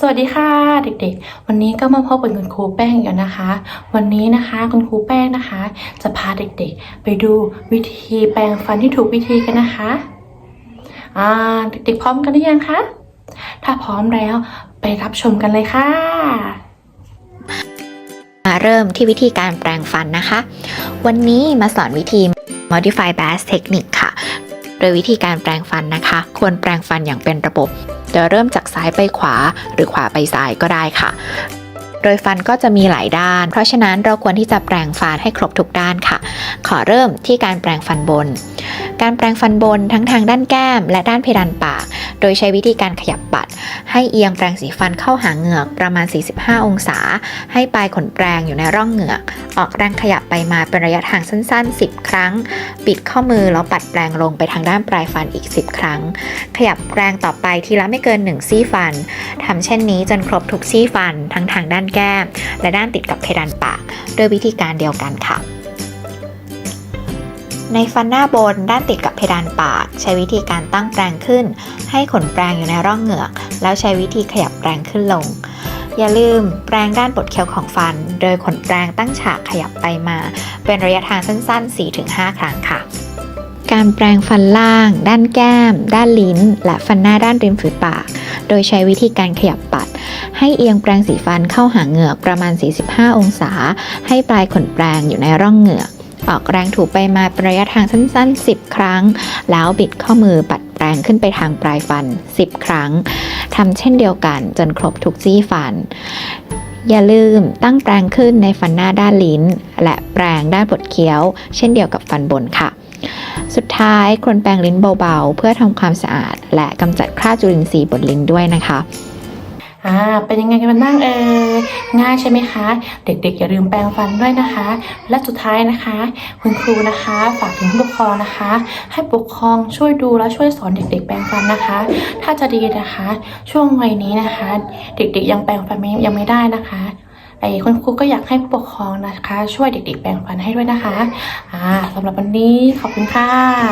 สวัสดีค่ะเด็กๆ วันนี้ก็มาพบกับคุณครูแป้งอีกแล้วนะคะ วันนี้นะคะคุณครูแป้งนะคะ จะพาเด็กๆ ไปดูวิธีแปรงฟันที่ถูกวิธีกันนะคะอ่าเด็กๆพร้อมกันหรือยังคะถ้าพร้อมแล้วไปรับชมกันเลยค่ะ มาเริ่มที่วิธีการแปรงฟันนะคะ วันนี้มาสอนวิธี modify bass technique โดยวิธีการแปรงฟันนะคะ ควรแปรงฟันอย่างเป็นระบบโดยเริ่มจากซ้ายไปขวา หรือขวาไปซ้ายก็ได้ค่ะ โดยฟันก็จะมีหลายด้าน เพราะฉะนั้นเราควรที่จะแปรงฟันให้ครบทุกด้านค่ะ ขอเริ่มที่การแปรงฟันบน การแปรงฟันบนทั้งทางด้านแก้ม และด้านเพดานปาก โดยใช้วิธีการขยับปัด ให้เอียงแปรงสีฟันเข้าหาเหงือกประมาณ 45 องศา ให้ปลายขนแปรงอยู่ในร่องเหงือก ออกแรงขยับไปมาเป็นระยะทางสั้น ๆ 10 ครั้ง ปิดข้อมือแล้วปัดแปรงลงไปทางด้านปลายฟันอีก 10 ครั้ง ขยับแปรงต่อไปทีละไม่เกิน 1 ซี่ฟันทำเช่นนี้จนครบทุกซี่ฟันทั้งทางด้านแก้ม และด้านติดกับเพดานปาก โดยวิธีการเดียวกันค่ะ ในฟันหน้าบนด้านติดกับเพดานปาก ใช้วิธีการตั้งแปรงขึ้น ให้ขนแปรงอยู่ในร่องเหงือก แล้วใช้วิธีขยับแปรงขึ้นลง อย่าลืมแปรงด้านบดเคี้ยวของฟัน โดยขนแปรงตั้งฉากขยับไปมา เป็นระยะทางสั้นๆ 4-5 ครั้งค่ะการแปรงฟันล่าง ด้านแก้ม ด้านลิ้น และฟันหน้าด้านริมฝีปาก โดยใช้วิธีการขยับปัด ให้เอียงแปรงสีฟันเข้าหาเหงือกประมาณ 45 องศา ให้ปลายขนแปรงอยู่ในร่องเหงือก ออกแรงถูไปมาเป็นระยะทางสั้น ๆ 10 ครั้ง แล้วบิดข้อมือปัดแปรงขึ้นไปทางปลายฟัน 10 ครั้งทำเช่นเดียวกันจนครบทุกซี่ฟัน อย่าลืมตั้งแปรงขึ้นในฟันหน้าด้านลิ้น และแปรงด้านบดเคี้ยว เช่นเดียวกับฟันบนค่ะสุดท้ายควรแปรงลิ้นเบาๆ เพื่อทำความสะอาด และกำจัดคราบจุลินทรีย์บนลิ้นด้วยนะคะ อ่า เป็นยังไงกันบ้างเอ่ยง่ายใช่ไหมคะ เด็กๆ อย่าลืมแปรงฟันด้วยนะคะ และสุดท้ายนะคะ คุณครูนะคะฝากถึงผู้ปกครองนะคะ ให้ปกครองช่วยดูและช่วยสอนเด็ก ๆ แปรงฟันนะคะ ถ้าจะดีนะคะ ช่วงวัยนี้นะคะ เด็กๆ ยังแปรงฟันยังไม่ได้นะคะไอ้คุณครูก็อยากให้ผู้ปกครองนะคะ ช่วยเด็ก ๆ แปรงฟันให้ด้วยนะคะ อ่าสำหรับวันนี้ขอบคุณค่ะ